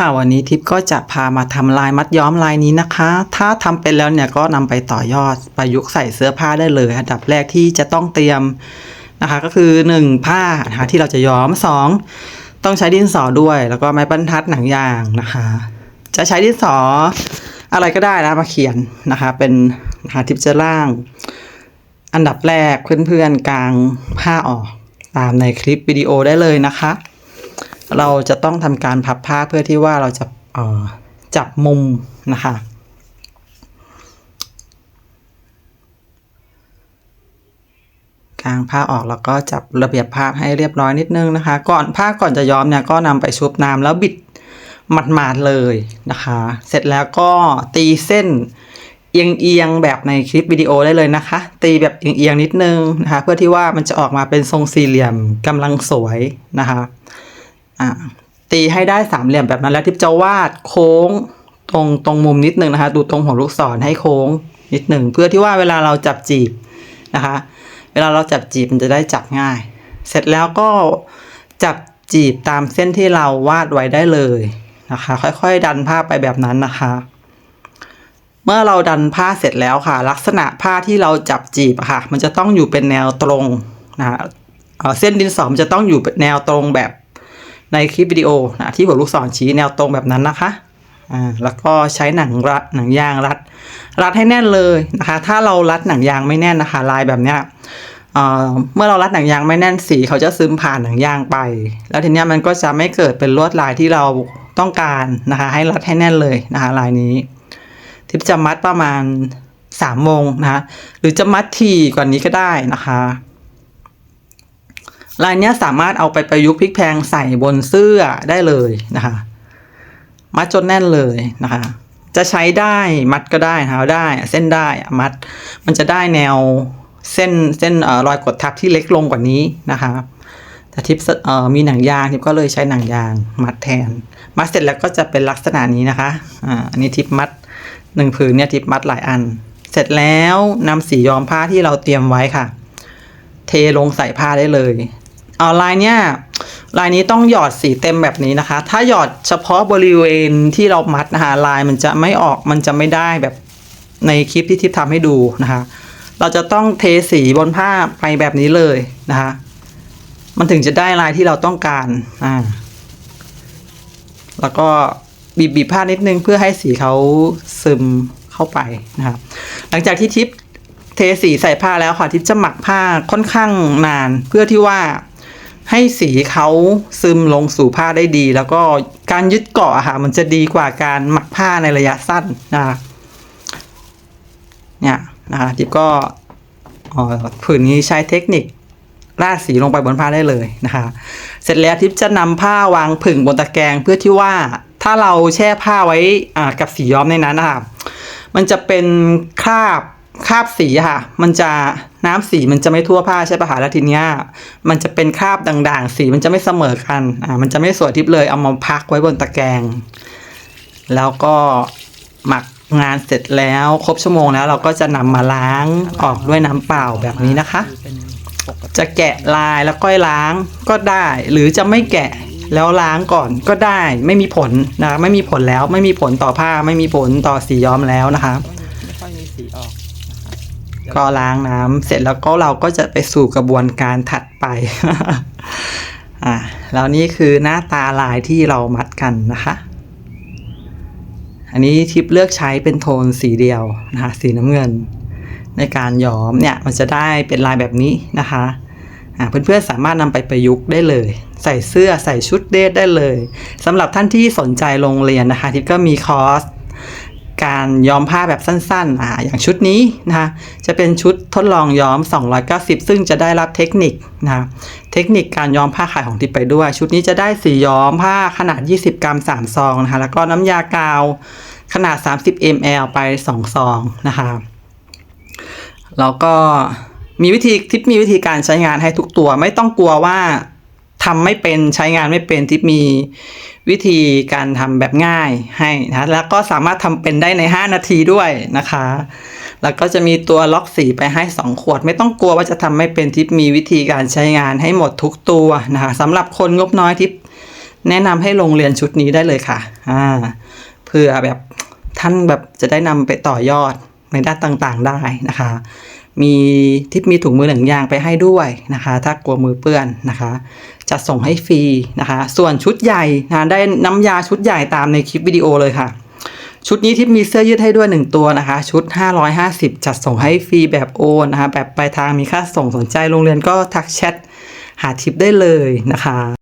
ค่ะวันนี้ทิปก็จะพามาทำลายมัดย้อมลายนี้นะคะ ถ้าทำเป็นแล้วเนี่ยก็นำไปต่อยอดประยุกต์ใส่เสื้อผ้าได้เลย อันดับแรกที่จะต้องเตรียมนะคะ ก็คือ 1 ผ้านะคะที่เราจะย้อม 2 ต้องใช้ดินสอด้วย แล้วก็ไม้บรรทัดหนังยางนะคะ จะใช้ดินสออะไรก็ได้นะมาเขียนนะคะ เป็นนะคะทิปจะล่าง อันดับแรกเพื่อนๆกลางผ้าออกตามในคลิปวิดีโอได้เลยนะคะ เราจะต้องทำการพับผ้าเพื่อที่ว่าเราจะจับมุมนะคะกางผ้าออกแล้วก็จับระเบียบผ้าให้เรียบร้อยนิดนึงนะคะ ก่อนผ้าก่อนจะย้อมเนี่ยก็นำไปชุบน้ำแล้วบิดหมาดๆเลยนะคะ เสร็จแล้วก็ตีเส้นเอียงๆแบบในคลิปวิดีโอได้เลยนะคะ ตีแบบเอียงๆนิดนึงนะคะ เพื่อที่ว่ามันจะออกมาเป็นทรงสี่เหลี่ยมกำลังสวยนะคะ อ่าตีให้ได้สามเหลี่ยมแบบนั้นแล้วทิพจะวาดโค้งตรงตรงมุมนิดนึงนะคะ ดูตรงหัวลูกศรให้โค้งนิดหนึ่งเพื่อที่ว่าเวลาเราจับจีบนะคะ เวลาเราจับจีบมันจะได้จับง่าย เสร็จแล้วก็จับจีบตามเส้นที่เราวาดไว้ได้เลยนะคะ ค่อยๆ ดันผ้าไปแบบนั้นนะคะ เมื่อเราดันผ้าเสร็จแล้วค่ะ ลักษณะผ้าที่เราจับจีบค่ะ มันจะต้องอยู่เป็นแนวตรงนะคะเส้นดินสอมจะต้องอยู่แนวตรงแบบ ในคลิปวิดีโอนะที่หัวลูกศรชี้แนวตรงแบบนั้นนะคะอ่าแล้วก็ใช้หนังรัดหนังยางรัด รัดให้แน่นเลยนะคะ ถ้าเรารัดหนังยางไม่แน่นนะคะ ลายแบบเนี้ยเอ่อเมื่อเรารัดหนังยางไม่แน่นสีเขาจะซึมผ่านหนังยางไป แล้วทีเนี้ยมันก็จะไม่เกิดเป็นลวดลายที่เราต้องการนะคะ ให้รัดให้แน่นเลยนะคะลายนี้ ทิปจะมัดประมาณสามโมงนะคะหรือจะมัดถี่กว่านี้ก็ได้นะคะ ลายนี้สามารถเอาไปประยุกต์พลิกแพลงใส่บนเสื้อได้เลยนะคะ มัดจนแน่นเลยนะคะ จะใช้ได้มัดก็ได้นะคะได้ เส้นได้มัด มันจะได้แนวเส้นเส้นอรอยกดทับที่เล็กลงกว่านี้นะคะแต่ทิปมีหนังยางทิปก็เลยใช้หนังยางมัดแทน มัดเสร็จแล้วก็จะเป็นลักษณะนี้นะคะอ่าอันนี้ทิปมัดหนึ่งผืนเนี่ยทิปมัดหลายอัน เสร็จแล้วนำสีย้อมผ้าที่เราเตรียมไว้ค่ะ เทลงใส่ผ้าได้เลย เอาลายเนี้ยลายนี้ต้องหยอดสีเต็มแบบนี้นะคะ ถ้าหยอดเฉพาะบริเวณที่เรามัดนะคะลายมันจะไม่ออกมันจะไม่ได้แบบในคลิปที่ทิพย์ทำให้ดูนะคะ เราจะต้องเทสีบนผ้าไปแบบนี้เลยนะคะ มันถึงจะได้ลายที่เราต้องการอ่าแล้วก็บีบบีบผ้านิดนึงเพื่อให้สีเขาซึมเข้าไปนะครับหลังจากที่ทิพย์เทสีใส่ผ้าแล้วค่ะทิพย์จะหมักผ้าค่อนข้างนาน เพื่อที่ว่า ให้สีเขาซึมลงสู่ผ้าได้ดี แล้วก็การยึดเกาะอะค่ะมันจะดีกว่าการหมักผ้าในระยะสั้นนะคะเนี่ยนะคะทิพย์ก็ผืนนี้ใช้เทคนิคราดสีลงไปบนผ้าได้เลยนะคะ เสร็จแล้วทิพย์จะนำผ้าวางผึ่งบนตะแกรงเพื่อที่ว่าถ้าเราแช่ผ้าไว้กับสีย้อมในนั้นนะคะมันจะเป็นคราบ คราบสีค่ะ มันจะน้ำสีมันจะไม่ทั่วผ้าใช่ปะคะแล้วทีเนี้ยมันจะเป็นคราบด่างๆ สีมันจะไม่เสมอกันอ่ามันจะไม่สวยทิพย์เลยเอามาพักไว้บนตะแกรงแล้วก็หมักงานเสร็จแล้วครบชั่วโมงแล้วเราก็จะนำมาล้างออกด้วยน้ำเปล่าแบบนี้นะคะ จะแกะลายแล้วก็ล้างก็ได้ หรือจะไม่แกะแล้วล้างก่อนก็ได้ไม่มีผลนะไม่มีผลแล้วไม่มีผลต่อผ้าไม่มีผลต่อสีย้อมแล้วนะคะไม่ค่อยมีสีออก ก็ล้างน้ำเสร็จแล้วก็เราก็จะไปสู่กระบวนการถัดไปอ่าแล้วนี่คือหน้าตาลายที่เรามัดกันนะคะ อันนี้ทิปเลือกใช้เป็นโทนสีเดียวนะคะสีน้ำเงิน ในการย้อมเนี่ยมันจะได้เป็นลายแบบนี้นะคะอ่าเพื่อนๆสามารถนำไปประยุกต์ได้เลย ใส่เสื้อใส่ชุดเดทได้เลยสำหรับท่านที่สนใจโรงเรียนนะคะ ทิปก็มีคอร์ส การย้อมผ้าแบบสั้นๆอ่าอย่างชุดนี้นะคะจะเป็นชุดทดลองย้อม 290 ซึ่งจะได้รับเทคนิคนะคะเทคนิคการย้อมผ้าขายของทิปไปด้วย ชุดนี้จะได้สีย้อมผ้าขนาด 20 กรัม 3 ซองนะคะแล้วก็น้ำยากาวขนาด 30 ml ไป 2 ซองนะคะแล้วก็มีวิธีทิปมีวิธีการใช้งานให้ทุกตัวไม่ต้องกลัวว่า ทำไม่เป็นใช้งานไม่เป็นทิปมีวิธีการทำแบบง่ายให้นะแล้วก็สามารถทำเป็นได้ใน 5 นาทีด้วยนะคะ แล้วก็จะมีตัวล็อกสีไปให้ 2 ขวด ไม่ต้องกลัวว่าจะทำไม่เป็นทิปมีวิธีการใช้งานให้หมดทุกตัวนะคะสำหรับคนงบน้อยทิปแนะนำให้ลงเรียนชุดนี้ได้เลยค่ะอ่าเพื่อแบบท่านแบบจะได้นำไปต่อยอดในด้านต่างๆได้นะคะ มีทิปมีถุงมือหนังยางไปให้ด้วยนะคะ ถ้ากลัวมือเปื้อนนะคะ จะส่งให้ฟรีนะคะ ส่วนชุดใหญ่นะได้น้ำยาชุดใหญ่ตามในคลิปวิดีโอเลยค่ะ ชุดนี้ทิปมีเสื้อยืดให้ด้วย 1 ตัวนะคะ ชุด 550 จัดส่งให้ฟรีแบบโอนนะคะ แบบปลายทางมีค่าส่งสนใจโรงเรียนก็ทักแชทหาทิปได้เลยนะคะ